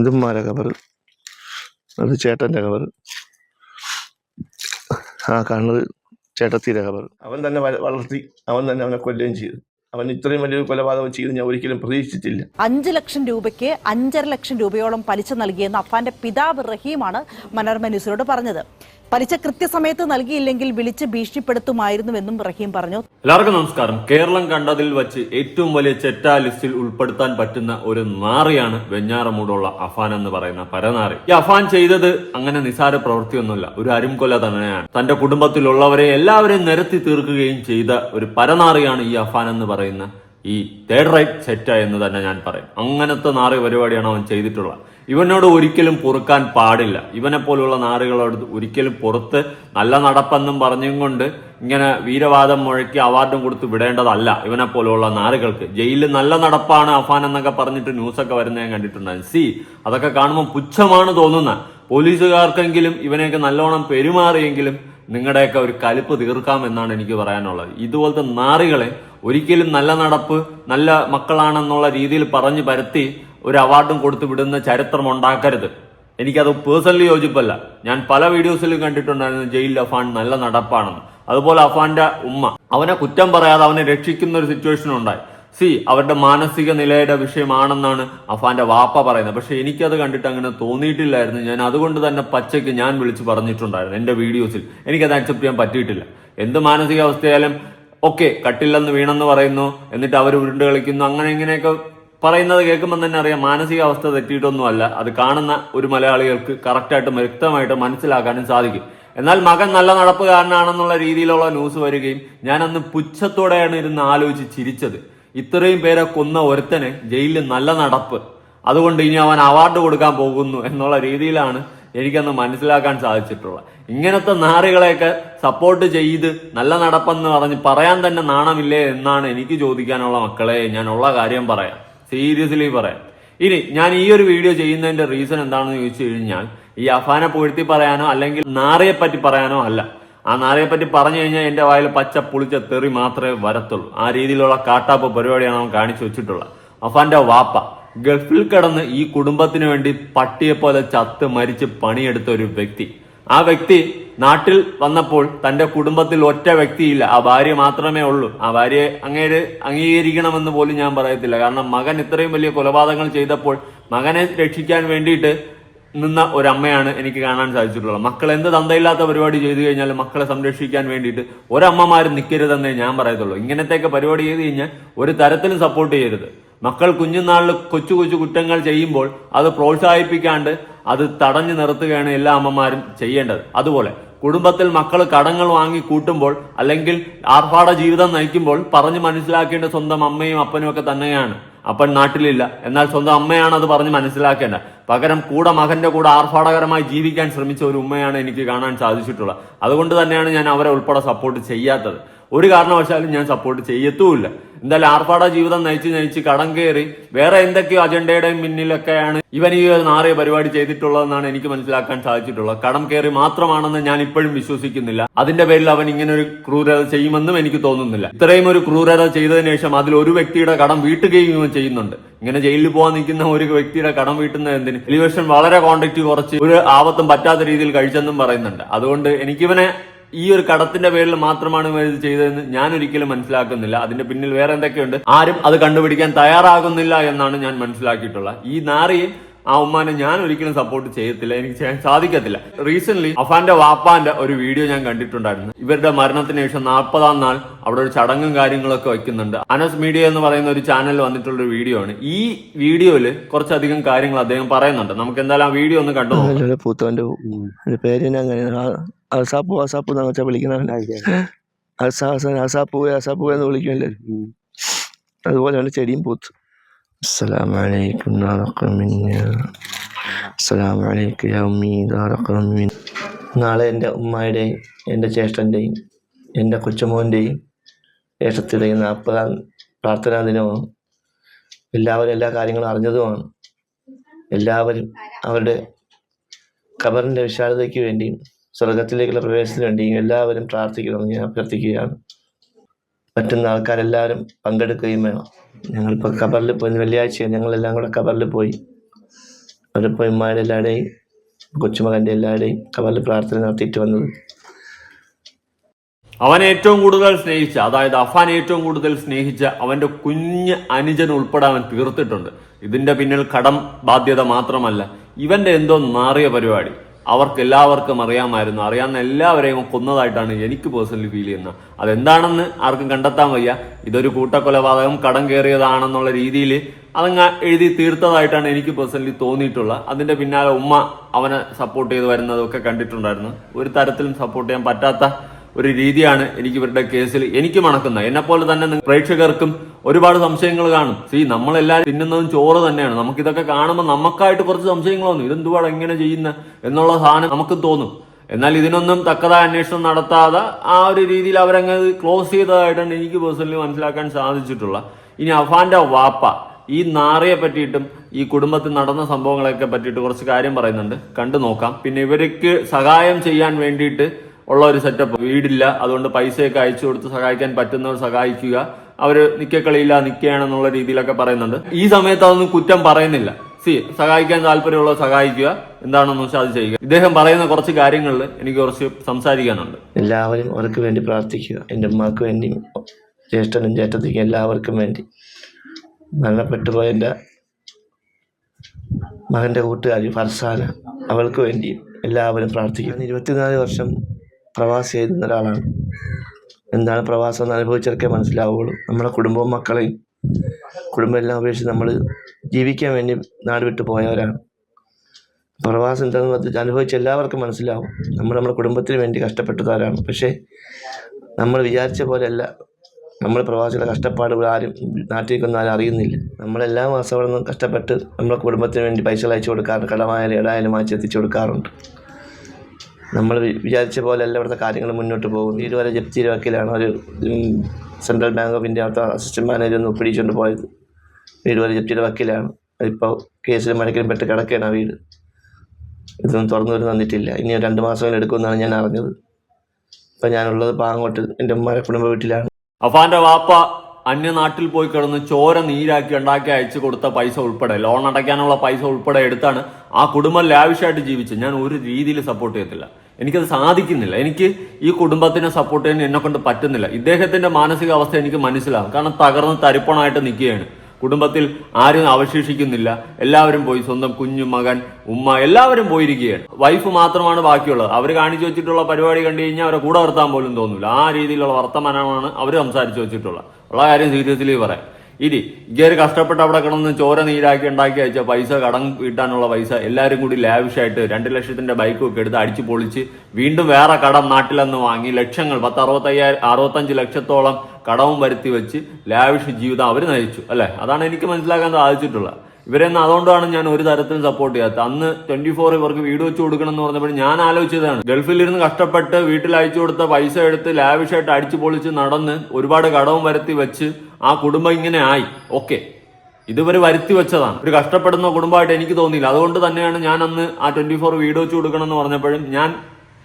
ഇതുമ്മാരെ cover അത് ചേട്ടന്റെ cover. ആ കാണുന്നത് ചേട്ടത്തിയുടെ കവർ. അവൻ തന്നെ വളർത്തി അവൻ തന്നെ അവനെ കൊല്ലുകയും ചെയ്തു. അവൻ ഇത്രയും വലിയൊരു കൊലപാതകം ചെയ്ത് ഞാൻ ഒരിക്കലും പ്രതീക്ഷിച്ചില്ല അഞ്ച് ലക്ഷം രൂപയ്ക്ക് അഞ്ചര ലക്ഷം രൂപയോളം പലിശ നൽകിയെന്ന് അഫാന്റെ പിതാവ് റഹീമാണ് മനോരമ ന്യൂസിനോട് പറഞ്ഞത്. പലിശ കൃത്യസമയത്ത് നൽകിയില്ലെങ്കിൽ വിളിച്ച് ഭീഷണിപ്പെടുത്തുമായിരുന്നുവെന്നും റഹീം പറഞ്ഞു. എല്ലാവർക്കും നമസ്കാരം. കേരളം കണ്ടതിൽ വച്ച് ഏറ്റവും വലിയ ചെറ്റ ലിസ്റ്റിൽ ഉൾപ്പെടുത്താൻ പറ്റുന്ന ഒരു നാറിയാണ് വെഞ്ഞാറമൂടുള്ള അഫാൻ എന്ന് പറയുന്ന പരനാറി. ഈ അഫാൻ ചെയ്തത് അങ്ങനെ നിസാര പ്രവൃത്തിയൊന്നുമില്ല. ഒരു അരുംകൊല തന്നെയാണ്. തന്റെ കുടുംബത്തിലുള്ളവരെ എല്ലാവരെയും നിരത്തി തീർക്കുകയും ചെയ്ത ഒരു പരനാറിയാണ് ഈ അഫാൻ എന്ന് പറയുന്ന ഈ തേർഡ് റൈറ്റ് സെറ്റ എന്ന് തന്നെ ഞാൻ പറയും. അങ്ങനത്തെ നാറി പരിപാടിയാണ് അവൻ ചെയ്തിട്ടുള്ളത്. ഇവനോട് ഒരിക്കലും പൊറുക്കാൻ പാടില്ല. ഇവനെ പോലുള്ള നാടുകളോട് ഒരിക്കലും പുറത്ത് നല്ല നടപ്പെന്നും പറഞ്ഞും കൊണ്ട് ഇങ്ങനെ വീരവാദം മുഴക്കി അവാർഡും കൊടുത്ത് വിടേണ്ടതല്ല ഇവനെ പോലുള്ള നാടുകൾക്ക്. ജയിലിൽ നല്ല നടപ്പാണ് അഫാൻ എന്നൊക്കെ പറഞ്ഞിട്ട് ന്യൂസൊക്കെ വരുന്ന ഞാൻ കണ്ടിട്ടുണ്ടായിരുന്നു. സി അതൊക്കെ കാണുമ്പോൾ പുച്ഛമാണ് തോന്നുന്നത് പോലീസുകാർക്കെങ്കിലും ഇവനെയൊക്കെ നല്ലോണം പെരുമാറിയെങ്കിലും നിങ്ങളുടെയൊക്കെ ഒരു കലിപ്പ് തീർക്കാം എന്നാണ് എനിക്ക് പറയാനുള്ളത്. ഇതുപോലത്തെ നാറികളെ ഒരിക്കലും നല്ല നടപ്പ് നല്ല മക്കളാണെന്നുള്ള രീതിയിൽ പറഞ്ഞു പരത്തി ഒരു അവാർഡും കൊടുത്തു വിടുന്ന ചരിത്രം ഉണ്ടാക്കരുത്. എനിക്കത് പേഴ്സണലി യോജിപ്പല്ല. ഞാൻ പല വീഡിയോസിലും കണ്ടിട്ടുണ്ടായിരുന്നു ജയിലിൽ അഫാൻ നല്ല നടപ്പാണെന്ന്. അതുപോലെ അഫാന്റെ ഉമ്മ. അവനെ കുറ്റം പറയാതെ അവനെ രക്ഷിക്കുന്ന ഒരു സിറ്റുവേഷൻ ഉണ്ടായി. സി അവരുടെ മാനസിക നിലയുടെ വിഷയമാണെന്നാണ് അഫാന്റെ വാപ്പ പറയുന്നത്. പക്ഷെ എനിക്കത് കണ്ടിട്ട് അങ്ങനെ തോന്നിയിട്ടില്ലായിരുന്നു. ഞാൻ അതുകൊണ്ട് തന്നെ പച്ചയ്ക്ക് ഞാൻ വിളിച്ച് പറഞ്ഞിട്ടുണ്ടായിരുന്നു എന്റെ വീഡിയോസിൽ. എനിക്കത് അക്സെപ്റ്റ് ചെയ്യാൻ പറ്റിയിട്ടില്ല. എന്ത് മാനസികാവസ്ഥയായാലും ഓക്കെ കട്ടില്ലെന്ന് വീണെന്ന് പറയുന്നു എന്നിട്ട് അവർ ഉരുണ്ട് കളിക്കുന്നു അങ്ങനെ ഇങ്ങനെയൊക്കെ പറയുന്നത് കേൾക്കുമ്പോൾ തന്നെ അറിയാം മാനസികാവസ്ഥ തെറ്റിയിട്ടൊന്നുമല്ല. അത് കാണുന്ന ഒരു മലയാളികൾക്ക് കറക്റ്റായിട്ട് വ്യക്തമായിട്ട് മനസ്സിലാക്കാനും സാധിക്കും. എന്നാൽ മകൻ നല്ല നടപ്പുകാരനാണെന്നുള്ള രീതിയിലുള്ള ന്യൂസ് വരികയും ഞാൻ അന്ന് പുച്ഛത്തോടെയാണ് ഇരുന്ന് ആലോചിച്ച് ചിരിച്ചത്. ഇത്രയും പേരെ കൊന്ന ഒരുത്തന് ജയിലിൽ നല്ല നടപ്പ്. അതുകൊണ്ട് ഇനി അവൻ അവാർഡ് കൊടുക്കാൻ പോകുന്നു എന്നുള്ള രീതിയിലാണ് എനിക്കന്ന് മനസ്സിലാക്കാൻ സാധിച്ചിട്ടുള്ളത്. ഇങ്ങനത്തെ നാറികളെയൊക്കെ സപ്പോർട്ട് ചെയ്ത് നല്ല നടപ്പെന്ന് പറഞ്ഞ് പറയാൻ തന്നെ നാണമില്ലേ എന്നാണ് എനിക്ക് ചോദിക്കാനുള്ള മക്കളെ ഞാൻ ഉള്ള കാര്യം പറയാം. സീരിയസ്ലി പറയാം. ഇനി ഞാൻ ഈ ഒരു വീഡിയോ ചെയ്യുന്നതിന്റെ റീസൺ എന്താണെന്ന് ചോദിച്ചു കഴിഞ്ഞാൽ ഈ അഫാനെ പൊഴുത്തി പറയാനോ അല്ലെങ്കിൽ നാറിയെ പറ്റി പറയാനോ അല്ല. ആ നാറിയെ പറ്റി പറഞ്ഞു കഴിഞ്ഞാൽ എന്റെ വായിൽ പച്ച പുളിച്ച തെറി മാത്രമേ വരത്തുള്ളൂ. ആ രീതിയിലുള്ള കാട്ടാപ്പ് പരിപാടിയാണ് അവൻ കാണിച്ചു വെച്ചിട്ടുള്ളത്. അഫാന്റെ വാപ്പ ഗൾഫിൽ കിടന്ന് ഈ കുടുംബത്തിന് വേണ്ടി പട്ടിയെ പോലെ ചത്ത് മരിച്ച് പണിയെടുത്ത ഒരു വ്യക്തി. ആ വ്യക്തി നാട്ടിൽ വന്നപ്പോൾ തന്റെ കുടുംബത്തിൽ ഒറ്റ വ്യക്തിയില്ല. ആ ഭാര്യ മാത്രമേ ഉള്ളൂ. ആ ഭാര്യയെ അങ്ങേര് അംഗീകരിക്കണമെന്ന് പോലും ഞാൻ പറയത്തില്ല. കാരണം മകൻ ഇത്രയും വലിയ കൊലപാതകങ്ങൾ ചെയ്തപ്പോൾ മകനെ രക്ഷിക്കാൻ വേണ്ടിയിട്ട് നിന്ന ഒരമ്മയാണ് എനിക്ക് കാണാൻ സാധിച്ചിട്ടുള്ളത്. മക്കൾ എന്ത് തന്തയില്ലാത്ത പരിപാടി ചെയ്തു കഴിഞ്ഞാൽ മക്കളെ സംരക്ഷിക്കാൻ വേണ്ടിയിട്ട് ഒരമ്മമാരും നിൽക്കരുതെന്നേ ഞാൻ പറയത്തുള്ളൂ. ഇങ്ങനത്തെയൊക്കെ പരിപാടി ചെയ്ത് കഴിഞ്ഞാൽ ഒരു തരത്തിലും സപ്പോർട്ട് ചെയ്യരുത്. മക്കൾ കുഞ്ഞുനാളിൽ കൊച്ചു കൊച്ചു കുറ്റങ്ങൾ ചെയ്യുമ്പോൾ അത് പ്രോത്സാഹിപ്പിക്കാണ്ട് അത് തടഞ്ഞു നിർത്തുകയാണ് എല്ലാ അമ്മമാരും ചെയ്യേണ്ടത്. അതുപോലെ കുടുംബത്തിൽ മക്കൾ കടങ്ങൾ വാങ്ങി കൂട്ടുമ്പോൾ അല്ലെങ്കിൽ ആർഭാട ജീവിതം നയിക്കുമ്പോൾ പറഞ്ഞു മനസ്സിലാക്കേണ്ട സ്വന്തം അമ്മയും അപ്പനും ഒക്കെ തന്നെയാണ്. അപ്പൻ നാട്ടിലില്ല. എന്നാൽ സ്വന്തം അമ്മയാണ് അത് പറഞ്ഞ് മനസ്സിലാക്കേണ്ട പകരം കൂടെ മകന്റെ കൂടെ ആർഭാടകരമായി ജീവിക്കാൻ ശ്രമിച്ച ഒരു ഉമ്മയാണ് എനിക്ക് കാണാൻ സാധിച്ചിട്ടുള്ളത്. അതുകൊണ്ട് തന്നെയാണ് ഞാൻ അവരെ ഉൾപ്പെടെ സപ്പോർട്ട് ചെയ്യാത്തത്. ഒരു കാരണവശാലും ഞാൻ സപ്പോർട്ട് ചെയ്യത്തുമില്ല. എന്തായാലും ആർഭാട ജീവിതം നയിച്ച് നയിച്ച് കടം കയറി വേറെ എന്തൊക്കെയോ അജണ്ടയുടെയും പിന്നിലൊക്കെയാണ് ഇവൻ ഈ ഒരു നാറിയ പരിപാടി ചെയ്തിട്ടുള്ളതെന്നാണ് എനിക്ക് മനസ്സിലാക്കാൻ സാധിച്ചിട്ടുള്ളത്. കടം കയറി മാത്രമാണെന്ന് ഞാൻ ഇപ്പോഴും വിശ്വസിക്കുന്നില്ല. അതിന്റെ പേരിൽ അവൻ ഇങ്ങനെ ഒരു ക്രൂരത ചെയ്യുമെന്നും എനിക്ക് തോന്നുന്നില്ല. ഇത്രയും ഒരു ക്രൂരത ചെയ്തതിനു ശേഷം അതിൽ ഒരു വ്യക്തിയുടെ കടം വീട്ടുകയും ചെയ്യുന്നുണ്ട്. ഇങ്ങനെ ജയിലിൽ പോകാൻ നിൽക്കുന്ന ഒരു വ്യക്തിയുടെ കടം വീട്ടുന്ന എന്തിന്? എലിവേഷൻ വളരെ ക്വാണ്ടിറ്റി കുറച്ച് ഒരു ആപത്തും പറ്റാത്ത രീതിയിൽ കഴിച്ചെന്നും പറയുന്നുണ്ട്. അതുകൊണ്ട് എനിക്കിവനെ ഈ ഒരു കടത്തിന്റെ പേരിൽ മാത്രമാണ് ഇവർ ഇത് ചെയ്തതെന്ന് ഞാൻ ഒരിക്കലും മനസ്സിലാക്കുന്നില്ല. അതിന്റെ പിന്നിൽ വേറെ എന്തൊക്കെയുണ്ട്? ആരും അത് കണ്ടുപിടിക്കാൻ തയ്യാറാകുന്നില്ല എന്നാണ് ഞാൻ മനസ്സിലാക്കിയിട്ടുള്ളത്. ഈ നാറിയെ ആ ഉമ്മാനെ ഞാൻ ഒരിക്കലും സപ്പോർട്ട് ചെയ്യത്തില്ല എനിക്ക് ചെയ്യാൻ സാധിക്കത്തില്ല. റീസെന്റ് അഫാന്റെ വാപ്പാന്റെ ഒരു വീഡിയോ ഞാൻ കണ്ടിട്ടുണ്ടായിരുന്നു. ഇവരുടെ മരണത്തിന് ശേഷം നാൽപ്പതാം നാൾ അവിടെ ഒരു ചടങ്ങും കാര്യങ്ങളൊക്കെ വെക്കുന്നുണ്ട് അനസ് മീഡിയ എന്ന് പറയുന്ന ഒരു ചാനൽ വന്നിട്ടുള്ള ഒരു വീഡിയോ ആണ്. ഈ വീഡിയോയിൽ കുറച്ചധികം കാര്യങ്ങൾ അദ്ദേഹം പറയുന്നുണ്ട്. നമുക്ക് എന്തായാലും ആ വീഡിയോ ഒന്ന് കണ്ടു പേര് അങ്ങനെ അസാപ്പു അസാപ്പു എന്ന് വിളിക്കുമല്ലേ? അതുപോലെയാണ് ചെടിയും പൂത്ത്. അസ്സലാമലൈക്കും അസ്സലാമലൈക്കും യാ ഉമ്മീ ദാറഖമിൻ നാളെ എന്റെ ഉമ്മയുടെയും എന്റെ ജ്യേഷ്ഠന്റെയും എന്റെ കൊച്ചുമോന്റെയും ജ്യേഷ്ഠത്തിന്റെയും നാൽപ്പതാം പ്രാർത്ഥനാ ദിനമാണ് എല്ലാവരും എല്ലാ കാര്യങ്ങളും അറിഞ്ഞതുമാണ്. എല്ലാവരും അവരുടെ ഖബറിന്റെ വിശാലതയ്ക്ക് വേണ്ടിയും സ്വർഗത്തിലേക്കുള്ള പ്രവേശനത്തിന് വേണ്ടിയും എല്ലാവരും പ്രാർത്ഥിക്കണമെന്ന് ഞാൻ അഭ്യർത്ഥിക്കുകയാണ്. പറ്റുന്ന ആൾക്കാരെല്ലാവരും പങ്കെടുക്കുകയും വേണം. ഞങ്ങളിപ്പോൾ ഖബറിൽ പോയി വെള്ളിയാഴ്ച ഞങ്ങളെല്ലാം കൂടെ ഖബറിൽ പോയി. അവിടെ പോയി എല്ലാവരുടെയും കൊച്ചുമകന്റെ എല്ലാവരുടെയും ഖബറിൽ പ്രാർത്ഥന നടത്തിയിട്ട് വന്നത്. അവൻ ഏറ്റവും കൂടുതൽ സ്നേഹിച്ച അതായത് അഫാൻ ഏറ്റവും കൂടുതൽ സ്നേഹിച്ച അവന്റെ കുഞ്ഞ് അനുജൻ ഉൾപ്പെടെ അവൻ തീർത്തിട്ടുണ്ട്. ഇതിന്റെ പിന്നിൽ കടം ബാധ്യത മാത്രമല്ല ഇവന്റെ എന്തോ നാറിയ പരിപാടി. അവർക്ക് എല്ലാവർക്കും അറിയാമായിരുന്നു. അറിയാവുന്ന എല്ലാവരെയും കൊന്നതായിട്ടാണ് എനിക്ക് പേഴ്സണലി ഫീൽ ചെയ്യുന്നത്. അതെന്താണെന്ന് ആർക്കും കണ്ടെത്താൻ വയ്യ. ഇതൊരു കൂട്ടക്കൊലപാതകം കടം കയറിയതാണെന്നുള്ള രീതിയിൽ അതങ്ങ് എഴുതി തീർത്തതായിട്ടാണ് എനിക്ക് പേഴ്സണലി തോന്നിയിട്ടുള്ളത്. അതിന്റെ പിന്നാലെ ഉമ്മ അവനെ സപ്പോർട്ട് ചെയ്ത് വരുന്നതൊക്കെ കണ്ടിട്ടുണ്ടായിരുന്നു. ഒരു തരത്തിലും സപ്പോർട്ട് ചെയ്യാൻ പറ്റാത്ത ഒരു രീതിയാണ് എനിക്ക് ഇവരുടെ കേസിൽ എനിക്ക് മണക്കുന്നത്. എന്നെപ്പോലെ തന്നെ പ്രേക്ഷകർക്കും ഒരുപാട് സംശയങ്ങൾ കാണും. സീ നമ്മളെല്ലാവരും തിന്നുന്നതും ചോറ് തന്നെയാണ്. നമുക്ക് ഇതൊക്കെ കാണുമ്പോൾ നമുക്കായിട്ട് കുറച്ച് സംശയങ്ങൾ തോന്നും. ഇതെന്തുവാണ് എങ്ങനെ ചെയ്യുന്ന? എന്നുള്ള സാധനം നമുക്ക് തോന്നും. എന്നാൽ ഇതിനൊന്നും തക്കതായ അന്വേഷണം നടത്താതെ ആ ഒരു രീതിയിൽ അവരങ്ങ് ക്ലോസ് ചെയ്തതായിട്ടാണ് എനിക്ക് പേഴ്സണലി മനസ്സിലാക്കാൻ സാധിച്ചിട്ടുള്ള. ഇനി അഫാന്റെ വാപ്പ ഈ നാറിയെ പറ്റിയിട്ടും ഈ കുടുംബത്തിൽ നടന്ന സംഭവങ്ങളെയൊക്കെ പറ്റിയിട്ട് കുറച്ച് കാര്യം പറയുന്നുണ്ട്. കണ്ടു നോക്കാം. പിന്നെ ഇവർക്ക് സഹായം ചെയ്യാൻ വേണ്ടിയിട്ട് ഉള്ള ഒരു സെറ്റപ്പ് വീടില്ല. അതുകൊണ്ട് പൈസയൊക്കെ അയച്ചു കൊടുത്ത് സഹായിക്കാൻ പറ്റുന്നവർ സഹായിക്കുക. അവർ നിക്കക്കളിയില്ല നിൽക്കുകയാണെന്നുള്ള രീതിയിലൊക്കെ പറയുന്നുണ്ട്. ഈ സമയത്ത് അതൊന്നും കുറ്റം പറയുന്നില്ല. സി സഹായിക്കാൻ താല്പര്യമുള്ള സഹായിക്കുക എന്താണെന്ന് വെച്ചാൽ അത് ചെയ്യുക. ഇദ്ദേഹം പറയുന്ന കുറച്ച് കാര്യങ്ങളിൽ എനിക്ക് കുറച്ച് സംസാരിക്കാനുണ്ട്. എല്ലാവരും അവർക്ക് വേണ്ടി പ്രാർത്ഥിക്കുക. എന്റെ ഉമ്മാക്ക് വേണ്ടി ജ്യേഷ്ഠനും ജ്യേഷ്ഠത്തിക്കും എല്ലാവർക്കും വേണ്ടി. മരണപ്പെട്ടു പോയ എന്റെ മകന്റെ കൂട്ടുകാരി ഫർസാന അവൾക്ക് വേണ്ടി എല്ലാവരും പ്രാർത്ഥിക്കും ഇരുപത്തിനാല് വർഷം പ്രവാസി ചെയ്യുന്ന ഒരാളാണ്. എന്താണ് പ്രവാസം എന്ന് അനുഭവിച്ചൊക്കെ മനസ്സിലാവുള്ളൂ. നമ്മുടെ കുടുംബവും മക്കളെയും കുടുംബം എല്ലാം ഉപേക്ഷിച്ച് നമ്മൾ ജീവിക്കാൻ വേണ്ടി നാട് വിട്ടു പോയവരാണ്. പ്രവാസം എന്താണെന്ന് അനുഭവിച്ച എല്ലാവർക്കും മനസ്സിലാവും. നമ്മൾ നമ്മുടെ കുടുംബത്തിന് വേണ്ടി കഷ്ടപ്പെട്ടതാരാണ് പക്ഷേ നമ്മൾ വിചാരിച്ച പോലെയല്ല. നമ്മൾ പ്രവാസികളുടെ കഷ്ടപ്പാട് ആരും നാട്ടിലേക്കൊന്നും ആരും അറിയുന്നില്ല. നമ്മളെല്ലാ മാസം അവിടെ കഷ്ടപ്പെട്ട് നമ്മുടെ കുടുംബത്തിന് വേണ്ടി പൈസകൾ അയച്ചു കൊടുക്കാറുണ്ട്. കടമായാലും ഇടായാലും വാങ്ങിച്ച് എത്തിച്ചു കൊടുക്കാറുണ്ട്. നമ്മൾ വിചാരിച്ച വിചാരിച്ച പോലെയല്ല ഇവിടുത്തെ കാര്യങ്ങൾ മുന്നോട്ട് പോകും ഇതുവരെ ജപ്തി വക്കീലാണ് ഒരു സെൻട്രൽ ബാങ്ക് ഓഫ് ഇന്ത്യ അവിടുത്തെ അസിസ്റ്റന്റ് മാനേജർ ഒന്ന് പിടിച്ചുകൊണ്ട് പോയത്. വീട് വരെ ജപ്തിയുടെ വക്കീലാണ് അതിപ്പോൾ കേസിൽ മഴക്കിലും പെട്ട് കിടക്കുകയാണ് ആ വീട്. ഇതൊന്നും തുറന്നു വരും തന്നിട്ടില്ല. ഇനി രണ്ട് മാസം എടുക്കുമെന്നാണ് ഞാൻ അറിഞ്ഞത്. ഇപ്പം ഞാനുള്ളത് പാങ്ങോട്ട് എന്റെ ഉമ്മ കുടുംബ വീട്ടിലാണ്. അഫാന്റെ വാപ്പ അന്യനാട്ടിൽ പോയി കിടന്ന് ചോര നീരാക്കി ഉണ്ടാക്കി അയച്ചു കൊടുത്ത പൈസ ഉൾപ്പെടെ ലോൺ അടയ്ക്കാനുള്ള പൈസ ഉൾപ്പെടെ എടുത്താണ് ആ കുടുംബം ലാവിഷായിട്ട് ജീവിച്ചത്. ഞാൻ ഒരു രീതിയിൽ സപ്പോർട്ട് ചെയ്യത്തില്ല. എനിക്കത് സാധിക്കുന്നില്ല. എനിക്ക് ഈ കുടുംബത്തിനെ സപ്പോർട്ട് ചെയ്യാൻ എന്നെ കൊണ്ട് പറ്റുന്നില്ല. ഇദ്ദേഹത്തിന്റെ മാനസികാവസ്ഥ എനിക്ക് മനസ്സിലാകും. കാരണം തകർന്ന് തരിപ്പണായിട്ട് നിൽക്കുകയാണ്. കുടുംബത്തിൽ ആരും അവശേഷിക്കുന്നില്ല. എല്ലാവരും പോയി. സ്വന്തം കുഞ്ഞു മകൻ ഉമ്മ എല്ലാവരും പോയിരിക്കുകയാണ്. വൈഫ് മാത്രമാണ് ബാക്കിയുള്ളത്. അവർ കാണിച്ചു വെച്ചിട്ടുള്ള പരിപാടി കണ്ടു കഴിഞ്ഞാൽ അവരെ കൂടെ നിർത്താൻ പോലും തോന്നില്ല ആ രീതിയിലുള്ള വർത്തമാനമാണ് അവർ സംസാരിച്ചു വെച്ചിട്ടുള്ളത്. ഉള്ള കാര്യം സീരിയസ്ലി പറയാം. ഇനി ഇങ്ങനെ കഷ്ടപ്പെട്ട് അവിടെ കിടന്ന് ചോര നീരാക്കി ഉണ്ടാക്കി അയച്ച പൈസ കടം വീട്ടാനുള്ള പൈസ എല്ലാവരും കൂടി ലാവിഷായിട്ട് രണ്ട് ലക്ഷത്തിന്റെ ബൈക്കും ഒക്കെ എടുത്ത് അടിച്ചു പൊളിച്ച് വീണ്ടും വേറെ കടം നാട്ടിലെന്ന് വാങ്ങി ലക്ഷങ്ങൾ പത്ത് അറുപത്തയ്യായിരം അറുപത്തഞ്ച് ലക്ഷത്തോളം കടവും വരുത്തി വെച്ച് ലാവിഷ് ജീവിതം അവർ നയിച്ചു. അല്ലേ? അതാണ് എനിക്ക് മനസ്സിലാക്കാൻ സാധിച്ചിട്ടുള്ളത്. ഇവരെന്ന് അതുകൊണ്ടാണ് ഞാൻ ഒരു തരത്തിലും സപ്പോർട്ട് ചെയ്യാത്തത്. അന്ന് ട്വന്റി ഫോർ ഇവർക്ക് വീട് വെച്ച് കൊടുക്കണം എന്ന് പറഞ്ഞപ്പോൾ ഞാൻ ആലോചിച്ചതാണ്. ഗൾഫിലിരുന്ന് കഷ്ടപ്പെട്ട് വീട്ടിൽ അയച്ചു കൊടുത്ത പൈസ എടുത്ത് ലാവിഷായിട്ട് അടിച്ചു പൊളിച്ച് നടന്ന് ഒരുപാട് കടവും വരുത്തി വെച്ച് ആ കുടുംബം ഇങ്ങനെ ആയി. ഓക്കെ ഇതുവരെ വരുത്തി വെച്ചതാണ്. ഒരു കഷ്ടപ്പെടുന്ന കുടുംബമായിട്ട് എനിക്ക് തോന്നിയില്ല. അതുകൊണ്ട് തന്നെയാണ് ഞാൻ അന്ന് ആ ട്വന്റി ഫോർ വീട് വെച്ച് കൊടുക്കണം എന്ന് പറഞ്ഞപ്പോഴും ഞാൻ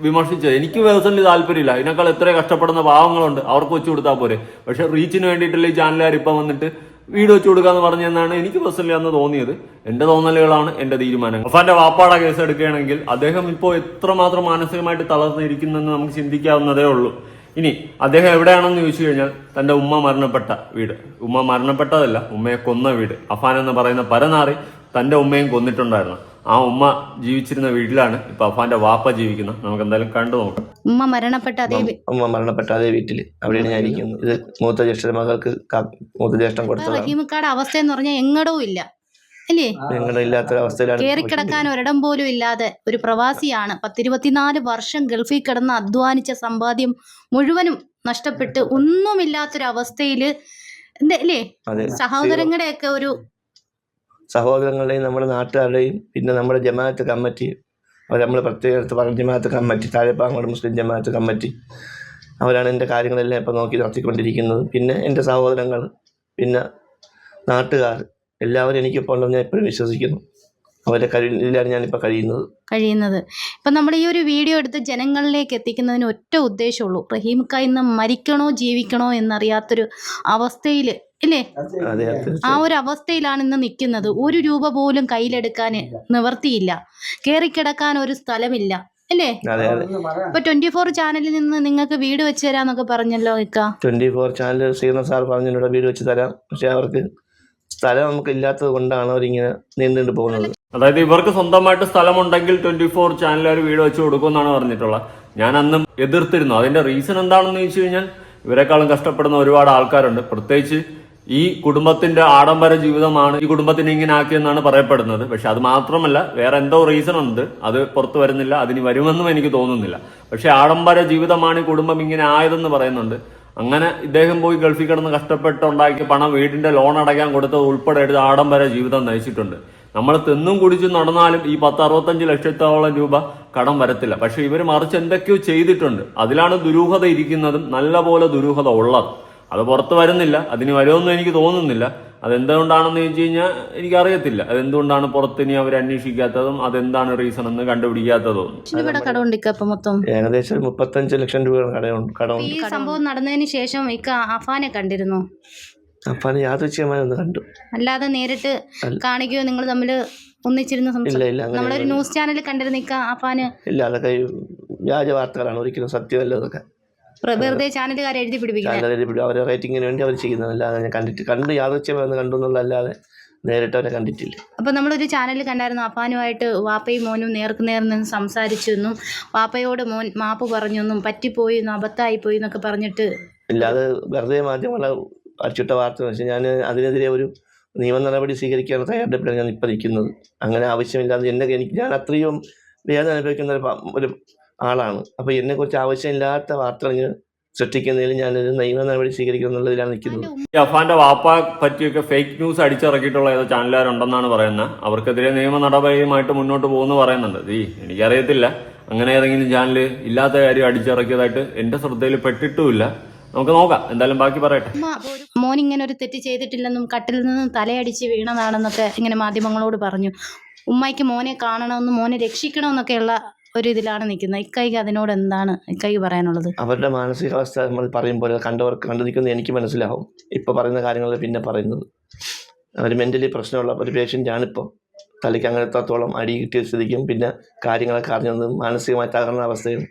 വിമർശിച്ചത്. എനിക്ക് പേഴ്സണലി താല്പര്യമില്ല. ഇതിനേക്കാൾ എത്ര കഷ്ടപ്പെടുന്ന പാവങ്ങളുണ്ട്. അവർക്ക് വെച്ച് കൊടുത്താൽ പോരെ. പക്ഷെ റീച്ചിന് വേണ്ടിയിട്ടുള്ള ഈ ചാനലുകാർ ഇപ്പം വന്നിട്ട് വീട് വെച്ച് കൊടുക്കാന്ന് പറഞ്ഞെന്നാണ് എനിക്ക് പേഴ്സണലി അന്ന് തോന്നിയത്. എന്റെ തോന്നലുകളാണ് എന്റെ തീരുമാനങ്ങൾ. അഫാന്റെ വാപ്പാടെ കേസ് എടുക്കുകയാണെങ്കിൽ അദ്ദേഹം ഇപ്പോൾ എത്രമാത്രം മാനസികമായിട്ട് തളർന്നിരിക്കുന്നെന്ന് നമുക്ക് ചിന്തിക്കാവുന്നതേ ഉള്ളൂ. ഇനി അദ്ദേഹം എവിടെയാണെന്ന് ചോദിച്ചു കഴിഞ്ഞാൽ തന്റെ ഉമ്മ മരണപ്പെട്ട വീട്. ഉമ്മ മരണപ്പെട്ടതല്ല ഉമ്മയെ കൊന്ന വീട്. അഫാൻ എന്ന് പറയുന്ന പരനാറി തന്റെ ഉമ്മയും കൊന്നിട്ടുണ്ടായിരുന്നു. ആ ഉമ്മ ജീവിച്ചിരുന്ന വീട്ടിലാണ് ഇപ്പൊ അഫാന്റെ വാപ്പ ജീവിക്കുന്നത്. നമുക്ക് എന്തായാലും കണ്ടു നോക്കാം. ഉമ്മ മരണപ്പെട്ട അതേ ഉമ്മ മരണപ്പെട്ട അതേ വീട്ടിൽ അവിടെയാണ് ഞാൻ ഇരിക്കുന്നത്. ഇത് മൂത്ത ജ്യേഷ്ഠ മകൾക്ക് മൂത്ത ജ്യേഷ്ഠം കൊടുത്തു റഹീമക്കാട് അവസ്ഥ എന്ന് പറഞ്ഞാൽ എങ്ങടോ ഇല്ല. അല്ലേ? ഇല്ലാത്തൊരവസ്ഥയിലാണ് ഒരിടം പോലും ഇല്ലാതെ ഒരു പ്രവാസിയാണ്. പത്തിരുപത്തിനാല് വർഷം ഗൾഫിൽ കിടന്ന് അധ്വാനിച്ച സമ്പാദ്യം മുഴുവനും നഷ്ടപ്പെട്ട് ഒന്നുമില്ലാത്തൊരവസ്ഥയിൽ എന്താ അല്ലേ? സഹോദരങ്ങളുടെ ഒക്കെ ഒരു സഹോദരങ്ങളുടെയും നമ്മുടെ നാട്ടുകാരുടെയും പിന്നെ നമ്മുടെ ജമാഅത്ത് കമ്മിറ്റി അവർ നമ്മൾ പ്രത്യേക എടുത്ത് പറഞ്ഞ ജമാഅത്ത് കമ്മിറ്റി താഴെപ്പാങ്ങോട് മുസ്ലിം ജമാഅത്ത് കമ്മിറ്റി അവരാണ് എന്റെ കാര്യങ്ങളെല്ലാം ഇപ്പം നോക്കി നടത്തിക്കൊണ്ടിരിക്കുന്നത്. പിന്നെ എന്റെ സഹോദരങ്ങൾ പിന്നെ നാട്ടുകാർ എല്ലാവരും എനിക്കിപ്പോൾ ഉണ്ടെന്ന് ഞാൻ എപ്പോഴും വിശ്വസിക്കുന്നു. അവരുടെ കഴിവിലാണ് ഞാനിപ്പോൾ കഴിയുന്നത്. കഴിയുന്നത്. ഇപ്പം നമ്മൾ ഈ ഒരു വീഡിയോ എടുത്ത് ജനങ്ങളിലേക്ക് എത്തിക്കുന്നതിന് ഒറ്റ ഉദ്ദേശമുള്ളൂ റഹീംക്ക ഇന്ന് മരിക്കണോ ജീവിക്കണോ എന്നറിയാത്തൊരു അവസ്ഥയിൽ ഇല്ലേ? അതെ ആ ഒരു അവസ്ഥയിലാണ് ഇന്ന് നിൽക്കുന്നത്. ഒരു രൂപ പോലും കയ്യിലെടുക്കാൻ നിവർത്തിയില്ല. കയറിക്കിടക്കാൻ ഒരു സ്ഥലമില്ല. അല്ലേ അതെ അതെ. ഇപ്പൊ ട്വന്റി ഫോർ ചാനലിൽ നിന്ന് നിങ്ങൾക്ക് വീട് വെച്ച് തരാന്നൊക്കെ പറഞ്ഞല്ലോ ഇക്ക. Twenty four channel Sreedhar sir പറഞ്ഞു വീട് വെച്ച് തരാം. പക്ഷെ അവർക്ക് സ്ഥലം നമുക്ക് ഇല്ലാത്തത് കൊണ്ടാണ് അവരിങ്ങനെ നീന്തിണ്ട് പോകുന്നത്. അതായത് ഇവർക്ക് സ്വന്തമായിട്ട് സ്ഥലമുണ്ടെങ്കിൽ ട്വന്റി ഫോർ ചാനൽ അവർ വീട് വെച്ച് കൊടുക്കുമെന്നാണ് പറഞ്ഞിട്ടുള്ളത്. ഞാൻ അന്നും എതിർത്തിരുന്നു. അതിന്റെ റീസൺ എന്താണെന്ന് ചോദിച്ചു കഴിഞ്ഞാൽ ഇവരെക്കാളും കഷ്ടപ്പെടുന്ന ഒരുപാട് ആൾക്കാരുണ്ട്. പ്രത്യേകിച്ച് ഈ കുടുംബത്തിന്റെ ആഡംബര ജീവിതമാണ് ഈ കുടുംബത്തിനെ ഇങ്ങനെ ആക്കിയെന്നാണ് പറയപ്പെടുന്നത്. പക്ഷെ അത് മാത്രമല്ല വേറെ എന്തോ റീസൺ ഉണ്ട്. അത് പുറത്തു വരുന്നില്ല അതിന് വരുമെന്നും എനിക്ക് തോന്നുന്നില്ല. പക്ഷെ ആഡംബര ജീവിതമാണ് ഈ കുടുംബം ഇങ്ങനെ ആയതെന്ന് പറയുന്നുണ്ട്. അങ്ങനെ ഇദ്ദേഹം പോയി ഗൾഫിൽ കിടന്ന് കഷ്ടപ്പെട്ടുണ്ടാക്കിയ പണം വീടിന്റെ ലോൺ അടയ്ക്കാൻ കൊടുത്തത് ഉൾപ്പെടെ എടുത്ത് ആഡംബര ജീവിതം നയിച്ചിട്ടുണ്ട്. നമ്മൾ തിന്നും കുടിച്ചും നടന്നാലും ഈ പത്ത് അറുപത്തഞ്ച് ലക്ഷത്തോളം രൂപ കടം വരത്തില്ല. പക്ഷെ ഇവർ മറിച്ച് എന്തൊക്കെയോ ചെയ്തിട്ടുണ്ട്. അതിലാണ് ദുരൂഹത ഇരിക്കുന്നതും നല്ല പോലെ ദുരൂഹത ഉള്ളത്. അത് പുറത്ത് വരുന്നില്ല. അതിന് വരുമെന്ന് എനിക്ക് തോന്നുന്നില്ല. അതെന്തുകൊണ്ടാണെന്ന് ചോദിച്ചു കഴിഞ്ഞാൽ എനിക്കറിയത്തില്ല. അതെന്തുകൊണ്ടാണ് പുറത്ത് ഇനി അവർ അന്വേഷിക്കാത്തതും അതെന്താണ് റീസൺ എന്ന് കണ്ടുപിടിക്കാത്തതും? ഏകദേശം മുപ്പത്തഞ്ച് ലക്ഷം രൂപ ഈ സംഭവം നടന്നതിന് ശേഷം ഇക്ക അഫാനെ കണ്ടിരുന്നു? അപ്പം യാദൃശ്യമായി ഒന്ന് കണ്ടു. അല്ലാതെ നേരിട്ട്. കാണിക്കുകയോ നിങ്ങൾ തമ്മിൽ ഒന്നിച്ചിരുന്ന് ഇല്ല ഇല്ല അങ്ങനെ നമ്മളൊരു ന്യൂസ് ചാനലിൽ കണ്ടിരുന്നു ഇക്ക അഫാന് ഇല്ല അതൊക്കെ വ്യാജ വാർത്തകളാണ്. ഒരിക്കലും സത്യമല്ല അതൊക്കെ വെറുതെ ചാനലുകാരെ എഴുതി പിടിപ്പിക്കുന്നത് ചാനലിൽ പിടി- അവരെ റേറ്റിങ്ങിന് വേണ്ടി അവർ ചെയ്യുന്നതല്ലാതെ ഞാൻ കണ്ടിട്ട് കണ്ട് യാദൃച്ഛമായി ഒന്ന് കണ്ടു എന്നുള്ളതല്ലാതെ നേരിട്ട് അവരെ കണ്ടിട്ടില്ല. അപ്പോൾ നമ്മളൊരു ചാനലിൽ കണ്ടായിരുന്നു അപ്പാനുമായിട്ട് വാപ്പയും മോനും നേർക്ക് നേർ നിന്ന് സംസാരിച്ചു എന്നും വാപ്പയോട് മോൻ മാപ്പ് പറഞ്ഞു എന്നും പറ്റിപ്പോയി എന്നും അബദ്ധമായി പോയി എന്നൊക്കെ പറഞ്ഞിട്ട് ഇല്ല അത് വെറുതെ മാധ്യമങ്ങളെ അടിച്ചിട്ട വാർത്ത എന്ന് വെച്ചാൽ ഞാൻ അതിനെതിരെ ഒരു നിയമ നടപടി സ്വീകരിക്കാനുള്ള തയ്യാറെടുപ്പിലാണ് ഞാൻ ഇപ്പം നിൽക്കുന്നത്. അങ്ങനെ ആവശ്യമില്ലാതെ എന്നെ എനിക്ക് ഞാൻ അത്രയും വേദന അനുഭവിക്കുന്ന ഒരു ആളാണ്. അപ്പോൾ എന്നെക്കുറിച്ച് ആവശ്യമില്ലാത്ത വാർത്തകൾ സൃഷ്ടിക്കുന്നതിൽ ഞാനൊരു നിയമ നടപടി സ്വീകരിക്കും എന്നുള്ളതിലാണ് നിൽക്കുന്നത് അഫാന്റെ വാപ്പ പറ്റിയൊക്കെ ഫേക്ക് ന്യൂസ് അടിച്ചിറക്കിയിട്ടുള്ള ഏതോ ചാനലുകാരുണ്ടെന്നാണ് പറയുന്നത്. അവർക്കെതിരെ നിയമ നടപടിയുമായിട്ട് മുന്നോട്ട് പോകുന്നു പറയുന്നുണ്ട്. ഈ എനിക്കറിയത്തില്ല. അങ്ങനെ ഏതെങ്കിലും ചാനൽ ഇല്ലാത്ത കാര്യം അടിച്ചിറക്കിയതായിട്ട് എന്റെ ശ്രദ്ധയിൽ പെട്ടിട്ടുമില്ല. നമുക്ക് നോക്കാം. എന്തായാലും ബാക്കി പറയട്ടെ. മോൻ ഇങ്ങനെ ഒരു തെറ്റ് ചെയ്തിട്ടില്ലെന്നും കട്ടിൽ നിന്നും തലയടിച്ച് വീണതാണെന്നൊക്കെ ഇങ്ങനെ മാധ്യമങ്ങളോട് പറഞ്ഞു. ഉമ്മയ്ക്ക് മോനെ കാണണമെന്നും മോനെ രക്ഷിക്കണമെന്നൊക്കെയുള്ള ഒരു ഇതിലാണ് നിൽക്കുന്നത്. ഇക്കൈക്ക് അതിനോട് എന്താണ് ഇക്കൈക്ക് പറയാനുള്ളത്? അവരുടെ മാനസികാവസ്ഥ നമ്മൾ പറയുമ്പോൾ കണ്ടവർക്ക് കണ്ടു നിൽക്കുന്നത് എനിക്ക് മനസ്സിലാവും. ഇപ്പോൾ പറയുന്ന കാര്യങ്ങൾ പിന്നെ പറയുന്നത്. അവർ മെന്റലി പ്രശ്നമുള്ള ഒരു പേഷ്യന്റാണിപ്പോൾ തലയ്ക്ക് അങ്ങനത്തോളം അടി കിട്ടിയ സ്ഥിതിക്കും പിന്നെ കാര്യങ്ങളൊക്കെ അറിഞ്ഞതും മാനസികമായി തകർന്ന അവസ്ഥയും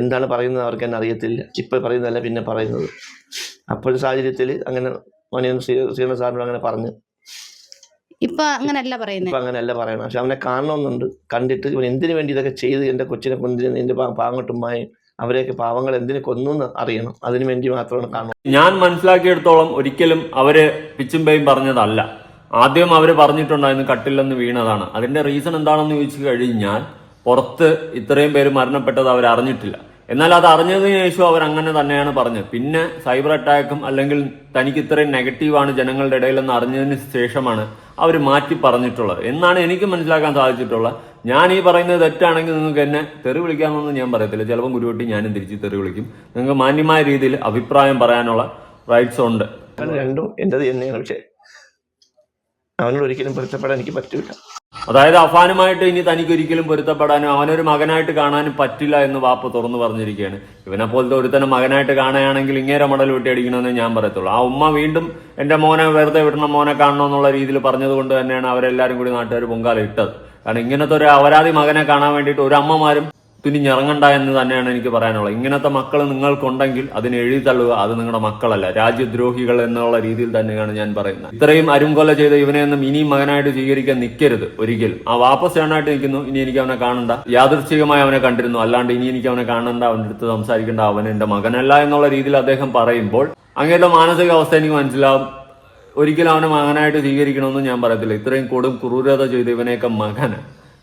എന്താണ് പറയുന്നത് അവർക്ക് തന്നെ അറിയത്തില്ല. ഇപ്പോൾ പറയുന്നതല്ല പിന്നെ പറയുന്നത്. അപ്പോഴത്തെ സാഹചര്യത്തിൽ അങ്ങനെ മണിയൻ ശ്രീധരൻ സാറിനോട് അങ്ങനെ പറഞ്ഞു ഇപ്പൊ അങ്ങനല്ല പറയുന്നത് ഇപ്പം അങ്ങനെയല്ല പറയണം പക്ഷെ അവനെ കാണണമെന്നുണ്ട്. കണ്ടിട്ട് ഇവൻ എന്തിനു വേണ്ടി ഇതൊക്കെ ചെയ്ത് എന്റെ കൊച്ചിനെ കൊന്നിരുന്ന എന്റെ പാങ്ങട്ടുമായി അവരെയൊക്കെ പാവങ്ങൾ എന്തിനു കൊന്നു എന്ന് അറിയണം. അതിനു വേണ്ടി മാത്രമാണ് കാണുന്നത്. ഞാൻ മനസ്സിലാക്കിയെടുത്തോളം ഒരിക്കലും അവർ പിച്ചും പേയും പറഞ്ഞതല്ല. ആദ്യം അവർ പറഞ്ഞിട്ടുണ്ടായിരുന്നു കട്ടില്ലെന്ന് വീണതാണ്. അതിന്റെ റീസൺ എന്താണെന്ന് ചോദിച്ചു കഴിഞ്ഞാൽ പുറത്ത് ഇത്രയും പേര് മരണപ്പെട്ടത് അവർ അറിഞ്ഞിട്ടില്ല. എന്നാൽ അത് അറിഞ്ഞതിന് ശേഷം അവർ അങ്ങനെ തന്നെയാണ് പറഞ്ഞത്. പിന്നെ സൈബർ അറ്റാക്കും അല്ലെങ്കിൽ തനിക്ക് ഇത്രയും നെഗറ്റീവാണ് ജനങ്ങളുടെ ഇടയിലെന്ന് അറിഞ്ഞതിന് ശേഷമാണ് അവർ മാറ്റി പറഞ്ഞിട്ടുള്ളത്. എന്നാണ് എനിക്ക് മനസ്സിലാക്കാൻ സാധിച്ചിട്ടുള്ളത്. ഞാൻ ഈ പറയുന്നത് തെറ്റാണെങ്കിൽ നിങ്ങൾക്ക് എന്നെ തെറി വിളിക്കാമെന്നൊന്നും ഞാൻ പറയത്തില്ല. ചിലപ്പം കുരുവട്ടി ഞാനും തിരിച്ച് തെറി വിളിക്കും. നിങ്ങൾക്ക് മാന്യമായ രീതിയിൽ അഭിപ്രായം പറയാനുള്ള റൈറ്റ്സ് ഉണ്ട്. രണ്ടും എന്റെത് തന്നെയാണ്. പക്ഷേ അവനോട് ഒരിക്കലും പൊരുത്തപ്പെടാൻ എനിക്ക് പറ്റൂല. അതായത് അഫാനുമായിട്ട് ഇനി തനിക്ക് ഒരിക്കലും പൊരുത്തപ്പെടാനും അവനൊരു മകനായിട്ട് കാണാനും പറ്റില്ല എന്ന് വാപ്പ് തുറന്നു പറഞ്ഞിരിക്കുകയാണ്. ഇവനെ പോലത്തെ ഒരുത്തനെ മകനായിട്ട് കാണുകയാണെങ്കിൽ ഇങ്ങേരെ മടൽ വെട്ടിയടിക്കണമെന്ന് ഞാൻ പറയത്തുള്ളൂ. ആ ഉമ്മ വീണ്ടും എന്റെ മോനെ വെറുതെ വിടണം മോനെ കാണണം എന്നുള്ള രീതിയിൽ പറഞ്ഞതുകൊണ്ട് തന്നെയാണ് അവരെല്ലാവരും കൂടി നാട്ടുകാർ പൊങ്കാല ഇട്ടത്. കാരണം ഇങ്ങനത്തെ ഒരു അപരാധി മകനെ കാണാൻ വേണ്ടിയിട്ട് ഒരു അമ്മമാരും തുനിഞ്ഞിറങ്ങണ്ട എന്ന് തന്നെയാണ് എനിക്ക് പറയാനുള്ളത്. ഇങ്ങനത്തെ മക്കൾ നിങ്ങൾക്കുണ്ടെങ്കിൽ അതിനെ എഴുതി തള്ളുക അത് നിങ്ങളുടെ മക്കളല്ല. രാജ്യദ്രോഹികൾ എന്നുള്ള രീതിയിൽ തന്നെയാണ് ഞാൻ പറയുന്നത്. ഇത്രയും അരുംകൊല ചെയ്ത ഇവനെയൊന്നും ഇനിയും മകനായിട്ട് സ്വീകരിക്കാൻ നിൽക്കരുത് ഒരിക്കൽ ആ വാപ്പസ് ആയിട്ട് നിൽക്കുന്നു ഇനി എനിക്ക് അവനെ കാണണ്ട. യാദൃശ്ചികമായി അവനെ കണ്ടിരുന്നു. അല്ലാണ്ട് ഇനി എനിക്ക് അവനെ കാണണ്ട അവന്റെ അടുത്ത് സംസാരിക്കേണ്ട അവൻ എന്റെ മകനല്ല എന്നുള്ള രീതിയിൽ അദ്ദേഹം പറയുമ്പോൾ അങ്ങനത്തെ മാനസികാവസ്ഥ എനിക്ക് മനസ്സിലാവും. ഒരിക്കലും അവനെ മകനായിട്ട് സ്വീകരിക്കണമെന്ന് ഞാൻ പറയത്തില്ല. ഇത്രയും കൊടും ക്രൂരത ചെയ്ത് ഇവനെയൊക്കെ മകന്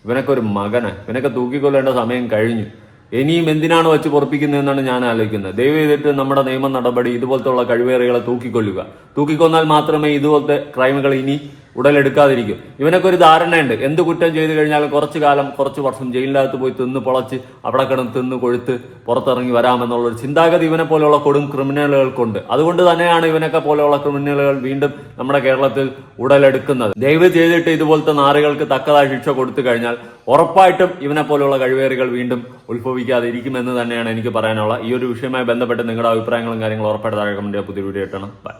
ഇവനൊക്കെ ഒരു മകന്. ഇവനൊക്കെ തൂക്കിക്കൊല്ലേണ്ട സമയം കഴിഞ്ഞു. ഇനിയും എന്തിനാണ് വെച്ച് പൊറപ്പിക്കുന്നതെന്നാണ് ഞാൻ ആലോചിക്കുന്നത്. ദയവ് ചെയ്തിട്ട് നമ്മുടെ നിയമ നടപടി ഇതുപോലത്തെ ഉള്ള കഴിവേറികളെ തൂക്കിക്കൊല്ലുക. തൂക്കിക്കൊന്നാൽ മാത്രമേ ഇതുപോലത്തെ ക്രൈമുകൾ ഇനി ഉടലെടുക്കാതിരിക്കും. ഇവനൊക്കെ ഒരു ധാരണയുണ്ട്. എന്ത് കുറ്റം ചെയ്തു കഴിഞ്ഞാലും കുറച്ചു കാലം കുറച്ച് വർഷം ജയിലിനകത്ത് പോയി തിന്ന് പൊളച്ച് അവിടെ കിടന്ന് തിന്ന് കൊഴുത്ത് പുറത്തിറങ്ങി വരാമെന്നുള്ള ഒരു ചിന്താഗതി ഇവനെ പോലെയുള്ള കൊടും ക്രിമിനലുകൾക്കുണ്ട്. അതുകൊണ്ട് തന്നെയാണ് ഇവനൊക്കെ പോലെയുള്ള ക്രിമിനലുകൾ വീണ്ടും നമ്മുടെ കേരളത്തിൽ ഉടലെടുക്കുന്നത്. ദയവ് ചെയ്തിട്ട് ഇതുപോലത്തെ നാറുകൾക്ക് തക്കതായ ശിക്ഷ കൊടുത്തു കഴിഞ്ഞാൽ ഉറപ്പായിട്ടും ഇവനെ പോലെയുള്ള കഴിവേറികൾ വീണ്ടും ഉത്ഭവിക്കാതെ ഇരിക്കുമെന്ന് തന്നെയാണ് എനിക്ക് പറയാനുള്ള ഈ ഒരു വിഷയവുമായി ബന്ധപ്പെട്ട് നിങ്ങളുടെ അഭിപ്രായങ്ങളും കാര്യങ്ങളും ഉറപ്പായിട്ട് താഴെ കമന്റ് പുതിയ വീഡിയോ ഇട്ടണം ബൈ